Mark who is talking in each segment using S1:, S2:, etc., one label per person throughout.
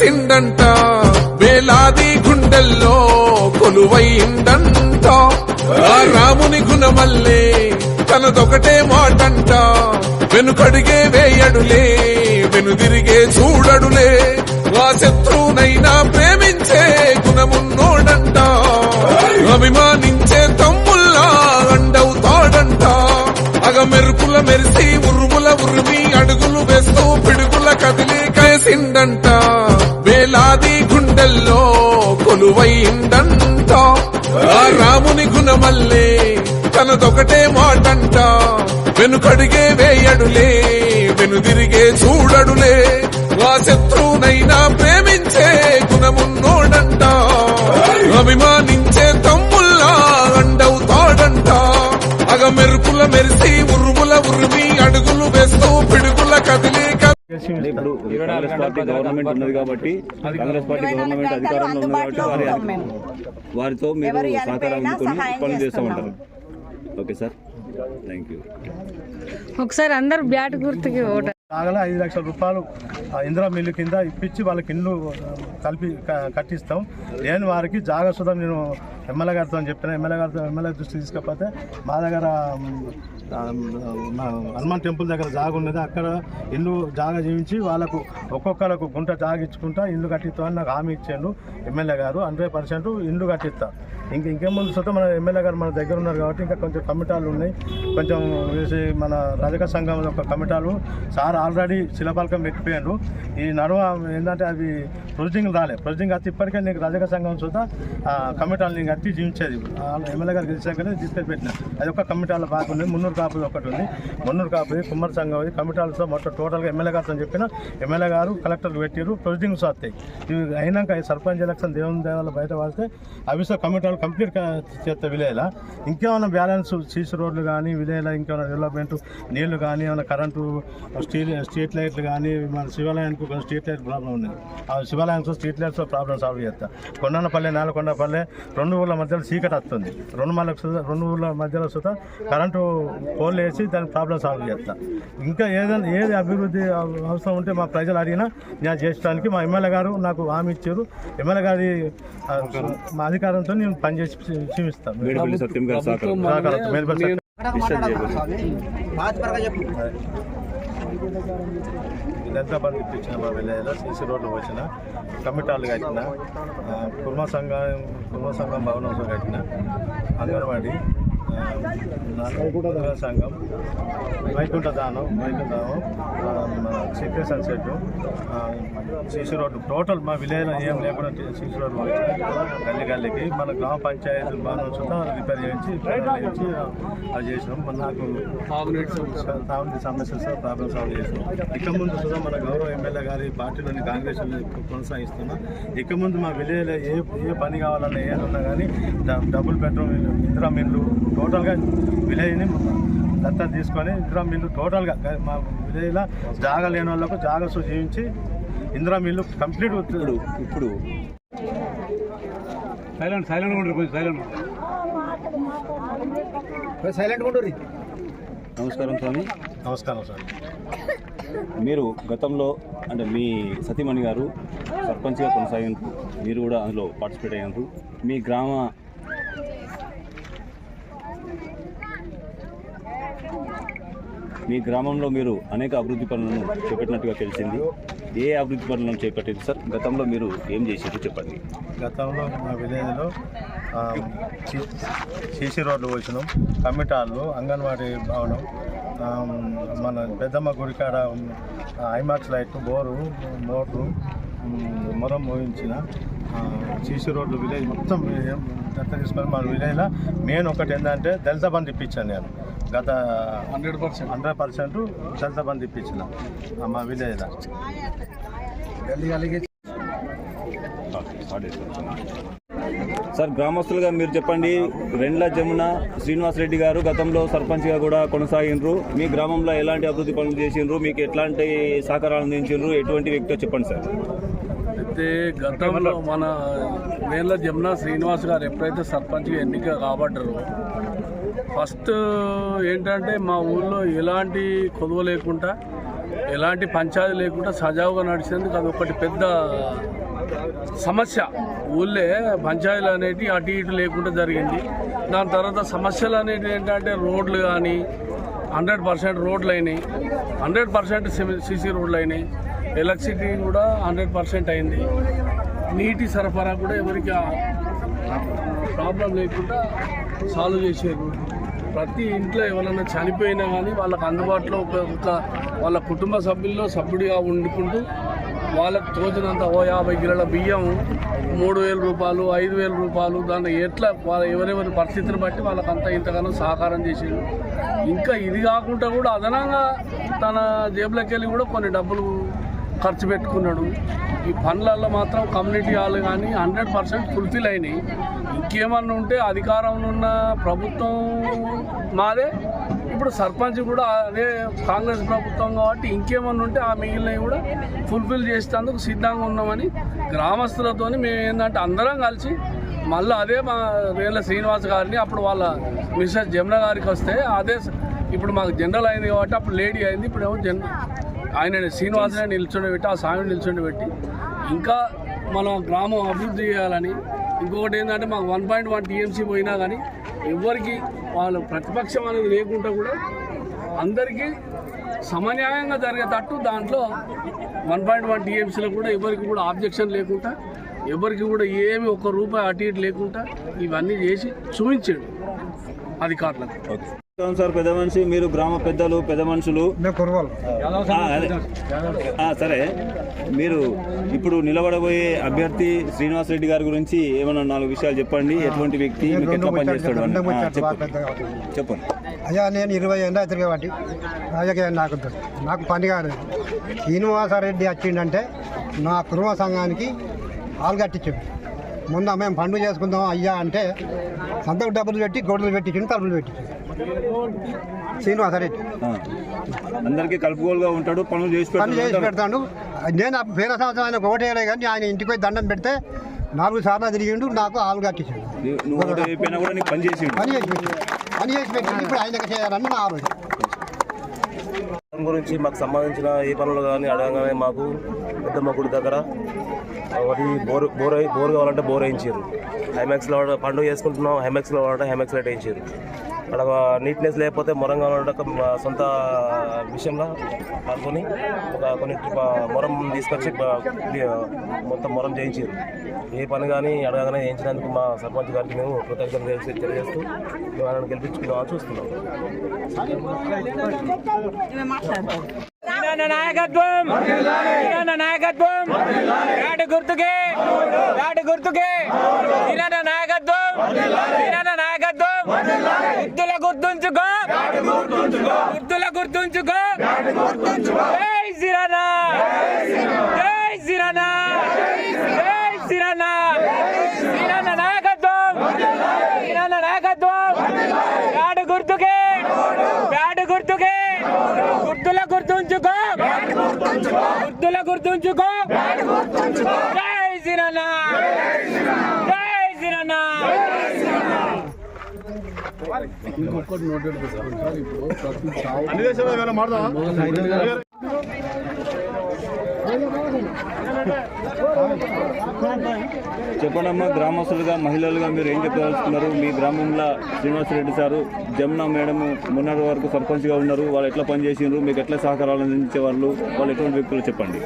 S1: చేసిందంట వేలాది గుండెల్లో కొలువైందంట రాముని గుణమల్లే తనదొకటే మాటంట. వెనుకడిగే వేయడులే వెనుదిరిగే చూడడులే. ఆ శత్రువునైనా ప్రేమించే గుణమున్నోడంట. అభిమానించే తమ్ముల్లా అండవుతాడంట అగ మెరుపుల మెరిసి ఉరుముల ఉరిమి అడుగులు వేస్తూ పిడుగుల కదిలి కేసిందంట గుణమల్లే తనదొకటే మాటంట. వెనుకడిగే వేయడులే. వెనుదిరిగే చూడడులే. ఆ శత్రువునైనా ప్రేమించే గుణమున్నోడంట. అభిమానించే
S2: అంటే ఇప్పుడు కాంగ్రెస్ పార్టీ గవర్నమెంట్ ఉన్నది కాబట్టి కాంగ్రెస్ పార్టీ గవర్నమెంట్ అధికారంలో ఉంది కాబట్టి వారి వారితో మీరు సహకారం అందుకొని పనులు చేస్తూ. ఉంటారు. Okay sir. థ్యాంక్ యూ
S3: ఒకసారి అందరు బ్యాట్ గుర్తుకి ఓట.
S4: కాగల ఐదు లక్షల రూపాయలు ఇందిరా మిల్లు కింద ఇప్పించి వాళ్ళకి ఇల్లు కలిపి కట్టిస్తాం. లేని వారికి జాగా సుధా నేను ఎమ్మెల్యే గారితో అని చెప్పిన ఎమ్మెల్యే గారితో ఎమ్మెల్యే దృష్టికి తీసుకపోతే మా దగ్గర హనుమాన్ టెంపుల్ దగ్గర జాగా ఉన్నది అక్కడ ఇల్లు జాగా జీవించి వాళ్ళకు ఒక్కొక్కరికి గుంట జాగా ఇచ్చుకుంటా ఇల్లు కట్టిస్తామని నాకు హామీ ఇచ్చాడు ఎమ్మెల్యే గారు. హండ్రెడ్ పర్సెంట్ ఇల్లు కట్టిస్తా. ఇంక ఇంకేం ముందు చూస్తే మన ఎమ్మెల్యే గారు మన దగ్గర ఉన్నారు కాబట్టి ఇంకా కొంచెం కమిటాలు ఉన్నాయి. కొంచెం వేసి మన రజక సంఘం యొక్క కమిటాలు. సార్ ఆల్రెడీ శిలపాలకం పెట్టిపోయాడు ఈ నడువ ఏంటంటే అవి ప్రొసీజింగ్ రాలే. ప్రొసీజింగ్ అయితే ఇప్పటికే నీకు రజక సంఘం చూద్దా ఆ కమిటాలు నీకు కట్టి జీవించేది. ఎమ్మెల్యే గారు గెలిచాకనే తీసుకెళ్ళి పెట్టిన. అది ఒక కమిటాల బాగుంది. మున్నూరు కాపు ఒకటి ఉంది. మన్నూరు కాపు కుమ్మరి సంఘం ఇది. కమిటాలతో మొత్తం టోటల్గా ఎమ్మెల్యే అని చెప్పిన ఎమ్మెల్యే గారు కలెక్టర్ పెట్టారు ప్రొసీజింగ్స్ వస్తాయి ఇవి అయినాక ఈ సర్పంచ్ ఎలక్షన్ దేవుని దేవాల బయట పడితే అవిసో కమిటాలు కంప్లీట్ చేస్తే విలేలా ఇంకేమైనా బ్యాలెన్స్ సీసీ రోడ్లు కానీ విలేలా ఇంకేమైనా డెవలప్మెంట్ నీళ్ళు కానీ ఏమైనా కరెంటు స్టీల్ స్ట్రీట్ లైట్లు కానీ మన శివాలయానికి కొంచెం స్ట్రీట్ లైట్ ప్రాబ్లం ఉంది. ఆ శివాలయానికి స్ట్రీట్ లైట్స్ ప్రాబ్లం సాల్వ్ చేస్తా. కొండనపల్లె నేలకొండపల్లె రెండు ఊర్ల మధ్యలో చీకటి వస్తుంది. రెండు మళ్ళీ రెండు ఊర్ల మధ్యలో సుతా కరెంటు పోల్ వేసి దాని ప్రాబ్లం సాల్వ్ చేస్తా. ఇంకా ఏదైనా ఏది అభివృద్ధి అవ- అవసరం ఉంటే మా ప్రజలు అడిగినా నేను చేయడానికి మా ఎమ్మెల్యే గారు నాకు హామీ ఇచ్చారు. ఎమ్మెల్యే గారి మా అధికారంతో నేను పనిచేసి
S2: చేయకూడదు.
S4: ఇదంతా బండి ఇప్పించిన మా విలేజ్లో సీసీ రోడ్లు వచ్చిన కమిటాలు కట్టిన కుర్మ సంఘం కుర్మ సంఘం భవనం కట్టిన అంగన్వాడీ ఆ, నా- సంఘం వైకుంఠ దానం వైకుంఠ దానం సన్సెట్ శిశు రోడ్డు. టోటల్ మా విలేజ్లో ఏం లేకుండా శిశు రోడ్డు వచ్చిన గల్లి గల్లికి మన గ్రామ పంచాయతీ బాగా చుట్టూ రిపేర్ చేయించి చేయించి అది చేసినాం. మన నాకు తాగునీటి సమస్యలు సార్ ప్రాబ్లమ్ సాల్వ్ చేసినాం. ఇక ముందు కూడా మన గౌరవ ఎమ్మెల్యే గారి పార్టీలోని కాంగ్రెస్ కొనసాగిస్తున్నాం. ఇక ముందు మా విలేజ్లో ఏ ఏ పని కావాలన్నా ఏదన్నా కానీ డబుల్ బెడ్రూమ్ ఇల్లు ఇందిరా మిల్లు టోటల్గా విలేజ్ని దత్తత తీసుకొని ఇందిరా మిల్లు టోటల్గా గ- మా విలేజ్లో జాగా లేని వాళ్ళకు జాగా జీవించి ఇందిరా మిల్లు కంప్లీట్
S2: ఇప్పుడు ఇప్పుడు. నమస్కారం స్వామి.
S4: నమస్కారం సార్
S2: మీరు గతంలో అంటే మీ సతీమణి గారు సర్పంచ్గా కొనసాగినందుకు మీరు కూడా అందులో పార్టిసిపేట్ అయినందుకు మీ గ్రామ మీ గ్రామంలో మీరు అనేక అభివృద్ధి పనులను చేపట్టినట్టుగా తెలిసింది. ఏ అభివృద్ధి పనులను చేపట్టింది సార్? గతంలో మీరు ఏం చేసారు చెప్పండి.
S4: గతంలో మా విలేజ్లో సీసీ రోడ్లు వచ్చినాం కమిటాలు అంగన్వాడీ భవనం మన పెద్దమ్మ గుడికాడ ఐమాక్స్ లైట్ బోరు మోటరు మొరం మోయించిన సీసీ రోడ్లు విలేజ్ మొత్తం దత్త తీసుకొని మా విలేజ్లో మెయిన్ ఒకటి ఏంటంటే దళిత బంధు ఇప్పించాను నేను. గత hundred percent. Hundred percent Dalita Bandhu ఇప్పించిన మా విలేజ్లో.
S2: సార్ గ్రామస్తులుగా మీరు చెప్పండి రెండ్ల జమున శ్రీనివాస్ రెడ్డి గారు గతంలో సర్పంచ్గా కూడా కొనసాగినరు మీ గ్రామంలో ఎలాంటి అభివృద్ధి పనులు చేసిండ్రు? మీకు ఎట్లాంటి సహకారాలు అందించిండ్రు? ఎటువంటి వ్యక్తితో చెప్పండి సార్.
S5: అయితే గతంలో మన వేళ్ళ జమున శ్రీనివాస్ గారు ఎప్పుడైతే సర్పంచ్గా ఎన్నిక కాబడ్డారో ఫస్ట్ ఏంటంటే మా ఊళ్ళో ఎలాంటి కొలువ లేకుండా ఎలాంటి పంచాయతీ లేకుండా సజావుగా నడిచేందుకు అది ఒకటి పెద్ద సమస్య. ఊళ్ళే పంచాయతీలు అనేటివి అటు ఇటు లేకుండా జరిగింది. దాని తర్వాత సమస్యలు అనేవి ఏంటంటే రోడ్లు కానీ హండ్రెడ్ పర్సెంట్ రోడ్లు అయినాయి. హండ్రెడ్ పర్సెంట్ సిసి రోడ్లు అయినాయి. ఎలక్ట్రిసిటీ కూడా హండ్రెడ్ పర్సెంట్ అయింది. నీటి సరఫరా కూడా ఎవరికి ప్రాబ్లం లేకుండా సాల్వ్ చేశారు ప్రతి ఇంట్లో ఎవరైనా చనిపోయినా కానీ వాళ్ళకు అందుబాటులో ఒక వాళ్ళ కుటుంబ సభ్యుల్లో సభ్యుడిగా వండుకుంటూ వాళ్ళకు తోచినంత ఓ యాభై కిలోల బియ్యం మూడు వేల రూపాయలు ఐదు వేల రూపాయలు దాన్ని ఎట్లా వాళ్ళ ఎవరెవరి పరిస్థితిని బట్టి వాళ్ళకంతా ఇంతగానో సహకారం చేసిండు ఇంకా ఇది కాకుండా కూడా అదనంగా తన జేబులోకి వెళ్ళి కూడా కొన్ని డబ్బులు ఖర్చు పెట్టుకున్నాడు. ఈ పనులలో మాత్రం కమ్యూనిటీ హాల్ కానీ హండ్రెడ్ పర్సెంట్ ఫుల్ఫిల్ అయినాయి. ఇంకేమన్నా ఉంటే అధికారంలో ఉన్న ప్రభుత్వం మాదే. ఇప్పుడు సర్పంచ్ కూడా అదే కాంగ్రెస్ ప్రభుత్వం కాబట్టి ఇంకేమన్నా ఉంటే ఆ మిగిలినవి కూడా ఫుల్ఫిల్ చేసేందుకు సిద్ధంగా ఉన్నామని గ్రామస్తులతో మేము ఏంటంటే అందరం కలిసి మళ్ళీ అదే మా రేళ్ళ శ్రీనివాస్ గారిని అప్పుడు వాళ్ళ మిస్టర్ జమున గారికి వస్తే అదే ఇప్పుడు మాకు జనరల్ అయింది కాబట్టి అప్పుడు లేడీ అయింది. ఇప్పుడు ఏమో జన్ ఆయన శ్రీనివాసనే నిల్చుండి పెట్టి ఆ స్వామిని నిల్చుండి పెట్టి ఇంకా మన గ్రామం అభివృద్ధి చేయాలని ఇంకొకటి ఏంటంటే మాకు వన్ పాయింట్ వన్ టీఎంసీ పోయినా కానీ ఎవరికి వాళ్ళు ప్రతిపక్షం అనేది లేకుండా కూడా అందరికీ సమన్యాయంగా జరిగేటట్టు దాంట్లో వన్ పాయింట్ వన్ టీఎంసీలో కూడా ఎవరికి కూడా ఆబ్జెక్షన్ లేకుండా ఎవరికి కూడా ఏమి ఒక్క రూపాయి అటు ఇటు లేకుండా ఇవన్నీ చేసి చూపించాడు అధికారులకు.
S2: ఓకే. సార్ పెద్ద మనిషి మీరు గ్రామ పెద్దలు పెద్ద మనుషులు. సరే. మీరు ఇప్పుడు నిలబడబోయే అభ్యర్థి శ్రీనివాస్ రెడ్డి గారి గురించి ఏమైనా నాలుగు విషయాలు చెప్పండి. ఎటువంటి వ్యక్తి మీకు ఎట్లా పనిచేస్తాడు చెప్పండి.
S6: అయ్యా నేను ఇరవై ఏళ్ళ అవుతుంది కాబట్టి రాజకీయం నాకు. నాకు పని కాదు శ్రీనివాసారెడ్డి వచ్చిండంటే నా కుటుంబ సంఘానికి ఆలు కట్టించాడు. ముందు మేము పండుగ చేసుకుందాం అయ్యా అంటే సంతకు డబ్బులు పెట్టి గొడవలు పెట్టించిండు తలుపులు పెట్టించిండు శ్రీనివాసారెడ్డి
S2: ఆ. అందరికీ కలుపుకోలుగా ఉంటాడు పనులు చేసి
S6: పని చేసి
S2: పెడతాడు.
S6: నేను ఆ పేద సంవత్సరం ఆయన ఒకటేలే కానీ ఆయన ఇంటికి పోయి దండం పెడితే నాలుగు సార్లు తిరిగిండు నాకు ఆలు కట్టించాడు.
S2: ఒకటి పని చేసి
S6: పని చేసి పెట్టిండు. పని చేసి పెట్టిండు. ఇప్పుడు ఆయనకి చేయాలని నా ఆలోచన.
S7: గురించి మాకు సంబంధించిన ఏ పనులు కానీ అడగగానే మాకు పెద్దమ్మ గుడి దగ్గర ఒకటి బోర్ బోర్ బోర్ కావాలంటే బోర్ వేయించారు. హైమాక్స్లో పండుగ చేసుకుంటున్నాం హైమాక్స్లో వాడంటే హైమాక్స్ లైట్ వేయించారు. అక్కడ నీట్నెస్ లేకపోతే మొరంగా కావాలంటే మా సొంత విషయంలో పాల్గొని ఒక కొన్ని మొరం తీసుకొచ్చి మొత్తం మొరం చేయించారు. ఏ పని కానీ అడగగానే చేయించినందుకు మా సర్పంచ్ గారికి మేము కృతజ్ఞత తెలియజే- తెలియజేస్తూ మేము ఆయనను చూస్తున్నాం.
S8: నాయకత్వం! నాయకత్వం! నాటి గుర్తుకే! నాటి గుర్తుకే! నాయకత్వం! ఈయన నాయకత్వం గుర్తుల గుర్తుంచుకో. గుర్తుల గుర్తుంచుకో. జై శ్రీరాణ జై శ్రీరాణ జై శ్రీరాణ ఈయన నాయకత్వం. ఈయన నాయకత్వం. నాటి గుర్తుకే. బ్యాట్ గుర్తుకే. గుర్తుల గుర్తుంచుకో. గుర్తుల గుర్తుంచుకో జై శ్రీరన్న జై శ్రీరన్న
S5: ఇంకొకటి నోటెడ్ పెట్టుకోండి సార్ ఇప్పుడు ప్రతి చావు
S2: చెప్పండి అమ్మా గ్రామస్తులుగా మహిళలుగా మీరు ఏం చెప్పదలుచుకున్నారు? మీ గ్రామంలో శ్రీనివాస్ రెడ్డి సారు జమున మేడం మొన్నటి వరకు సర్పంచ్గా ఉన్నారు. వాళ్ళు ఎట్లా పనిచేసిండ్రు? మీకు ఎట్లా సహకారాలు అందించే వాళ్ళు వాళ్ళు ఎటువంటి వ్యక్తులు చెప్పండి?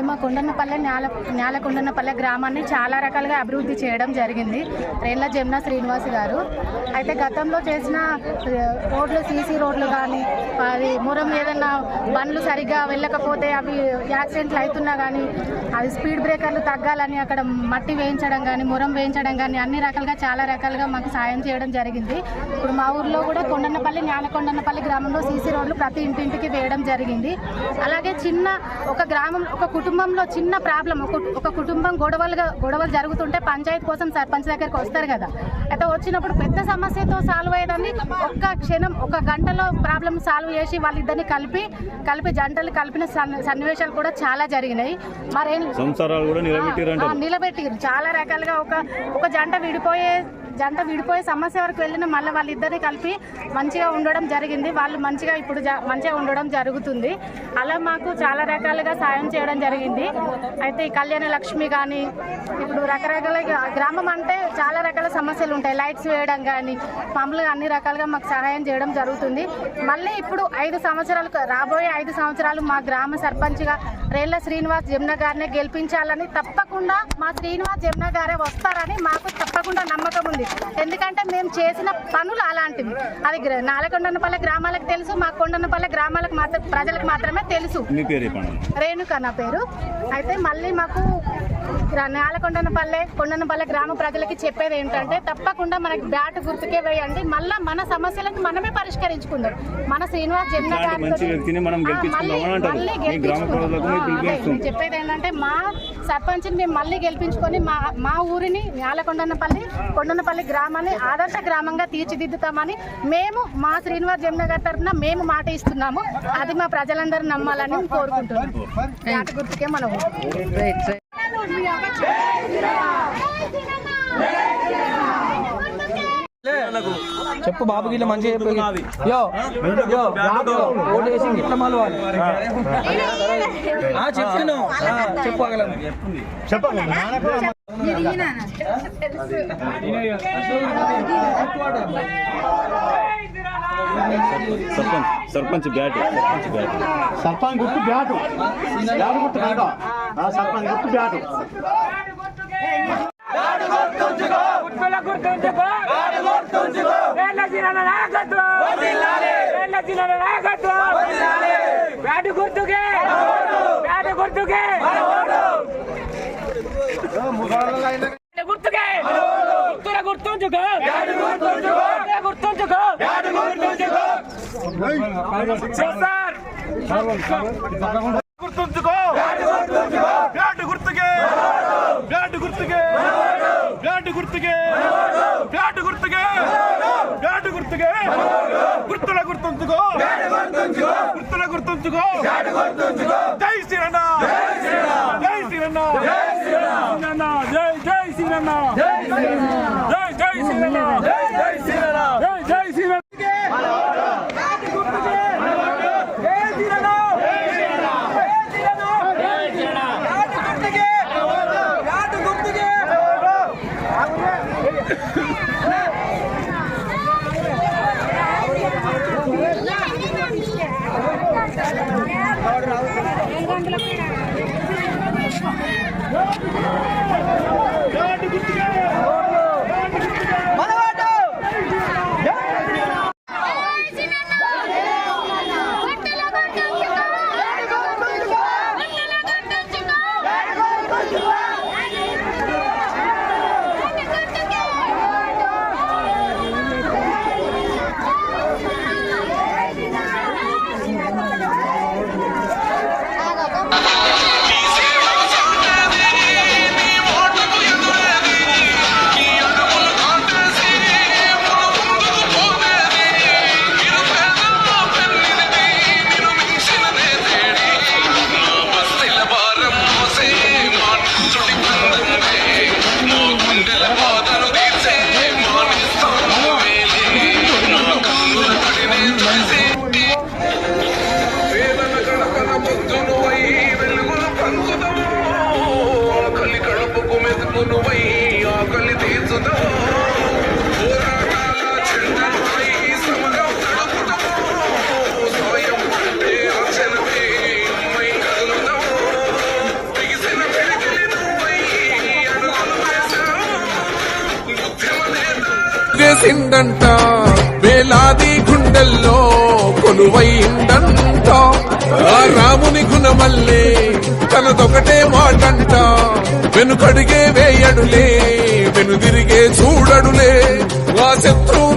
S9: అంటే మా కొండన్నపల్లె నేల నేలకొండన్నపల్లె గ్రామాన్ని చాలా రకాలుగా అభివృద్ధి చేయడం జరిగింది. రేళ్ళ జమున శ్రీనివాస్ గారు. అయితే గతంలో చేసిన రోడ్లు సీసీ రోడ్లు కానీ అది మురం ఏదన్నా బండ్లు సరిగ్గా వెళ్ళకపోతే అవి యాక్సిడెంట్లు అవుతున్నా కానీ అది స్పీడ్ బ్రేకర్లు తగ్గాలని అక్కడ మట్టి వేయించడం కానీ మురం వేయించడం కానీ అన్ని రకాలుగా చాలా రకాలుగా మాకు సాయం చేయడం జరిగింది. ఇప్పుడు మా ఊర్లో కూడా కొండన్నపల్లి జ్ఞానకొండన్నపల్లి గ్రామంలో సీసీ రోడ్లు ప్రతి ఇంటింటికి వేయడం జరిగింది. అలాగే చిన్న ఒక గ్రామం ఒక కుటుంబంలో చిన్న ప్రాబ్లం ఒక ఒక కుటుంబం గొడవలుగా గొడవలు జరుగుతుంటే పంచాయతీ కోసం సర్పంచ్ దగ్గరికి వస్తారు కదా. అయితే వచ్చినప్పుడు పెద్ద సమస్యతో సాల్వ్ అయ్యేదాన్ని ఒక్క క్షణం ఒక గంటలో ప్రాబ్లం సాల్వ్ చేసి వాళ్ళిద్దరిని కలిపి కలిపి జంటలు కలిపిన సన్- సన్నివేశాలు కూడా చాలా జరిగినాయి. మరేం నిలబెట్టిరు. చాలా రకాలుగా ఒక ఒక జంట విడిపోయే జంట విడిపోయే సమస్య వరకు వెళ్ళిన మళ్ళీ వాళ్ళిద్దరిని కలిపి మంచిగా ఉండడం జరిగింది. వాళ్ళు మంచిగా ఇప్పుడు మంచిగా ఉండడం జరుగుతుంది. అలా మాకు చాలా రకాలుగా సాయం చేయడం జరిగింది. అయితే ఈ కళ్యాణ లక్ష్మి కానీ ఇప్పుడు రకరకాల గ్రామం అంటే చాలా రకాల సమస్యలు ఉంటాయి. లైట్స్ వేయడం కానీ మామూలుగా అన్ని రకాలుగా మాకు సహాయం చేయడం జరుగుతుంది. మళ్ళీ ఇప్పుడు ఐదు సంవత్సరాలు రాబోయే ఐదు సంవత్సరాలు మా గ్రామ సర్పంచ్గా రేళ్ళ శ్రీనివాస్ జమున గారిని గెలిపించాలని తప్పకుండా మా శ్రీనివాస్ జమున గారే వస్తారని మాకు తప్పకుండా నమ్మకం ఉంది. ఎందుకంటే మేము చేసిన పనులు అలాంటివి. అది గ్ర- నాలకొండనపల్లె గ్రామాలకు తెలుసు మా కొండనపల్లె గ్రామాలకు మాత్రం ప్రజలకు మాత్రమే తెలుసు. రేణుక నా పేరు. అయితే మళ్ళీ మాకు గ్రా- నేలకొండనపల్లె కొండనపల్లె గ్రామ ప్రజలకి చెప్పేది ఏంటంటే తప్పకుండా మనకి బ్యాట్ గుర్తుకే వేయండి. మళ్ళీ మన సమస్యలను మనమే పరిష్కరించుకుందాం. మన శ్రీనివాస్ జమున
S2: అంటారు.
S9: మళ్ళీ చెప్పేది ఏంటంటే మా సర్పంచ్ని మేము మళ్ళీ గెలిపించుకొని మా మా ఊరిని నేలకొండనపల్లి కొండనపల్లి గ్రామాన్ని ఆదర్శ గ్రామంగా తీర్చిదిద్దుతామని మేము మా శ్రీనివాస్ జమున గారి తరఫున మేము మాట ఇస్తున్నాము. అది మా ప్రజలందరూ నమ్మాలని కోరుకుంటున్నాం. గుర్తుకే మన
S8: చెప్పు బాబు గిట్ల మంచిగా చెప్పు యో యో ఓటు వేసి ఇట్లా మలవాలి. ఆ, చెప్తున్నావు చెప్పు అగలను
S4: చెప్పండి
S2: సర్పంచ్ సర్పంచ్ బ్యాట్ సర్పంచ్ బ్యాట్.
S4: సర్పంచ్ గుర్తు బ్యాటు. బ్యాటు గుర్తు కాదు సర్పంచ్ గుర్తు బ్యాటు.
S8: గుర్తుల గుర్తుంచుకో వేళ్ళ జిల్లాల నాయకత్వం వేళ్ళ జిల్లాల నాయకత్వం బ్యాటు గుర్తుకే బ్యాటు గుర్తుకే బ్యాటు గుర్తుకే గుర్తుల గుర్తుంచుకో గుర్తుల గుర్తుంచుకో సార్
S4: గుర్తుంచుకో బ్యాటు గుర్తుకే బ్యాటు గుర్తుకే బ్యాటు గుర్తుకే. బ్యాటు గుర్తుకే. బ్యాటు గుర్తుకే. గుర్తుల గుర్తుంచుకో. గుర్తుల గుర్తుంచుకో. జై శ్రీరన్న జై శ్రీరన్న
S8: శ్రీరన్న జై జై శ్రీరన్న జై జై శ్రీరన్న జై జై జై
S4: జై శ్రీరన్న
S1: రాసిందంట వేలాది గుండెల్లో కొలువైందంట. రాముని గుణమల్లే తనదొకటే మాటంట. వెనుకడిగే వేయడులే వెనుదిరిగే చూడడులే. ఆ శత్రువు